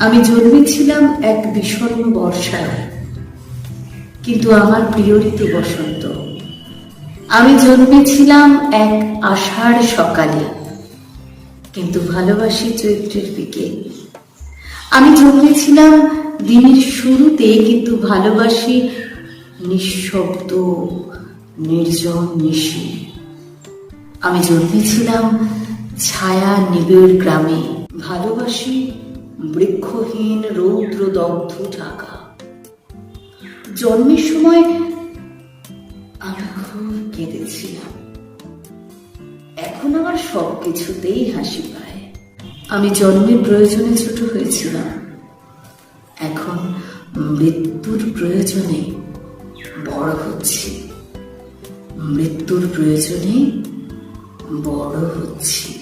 আমি জন্মেছিলাম এক বিষণ্ণ বর্ষায়, কিন্তু আমার প্রিয় ঋতু বসন্ত। আমি জন্মেছিলাম এক আষাঢ় সকালে, কিন্তু ভালোবাসি চৈত্রের বিকেল আমি জন্মেছিলাম দিনের শুরুতে, কিন্তু ভালোবাসি নিঃশব্দ, নির্জন নিশি। আমি জন্মেছিলাম ছায়া নিবিড় গ্রামে, ভালোবাসি বৃক্ষহীন রৌদ্র দগ্ধ ঢাকা। জন্মের সময় আমি খুব কেঁদেছিলাম। এখন আমার সব কিছুতেই হাসি পায়। আমি জন্মের প্রয়োজনে ছোট হয়েছিলাম। এখন মৃত্যুর প্রয়োজনে বড় হচ্ছি। মৃত্যুর প্রয়োজনে বড় হচ্ছি।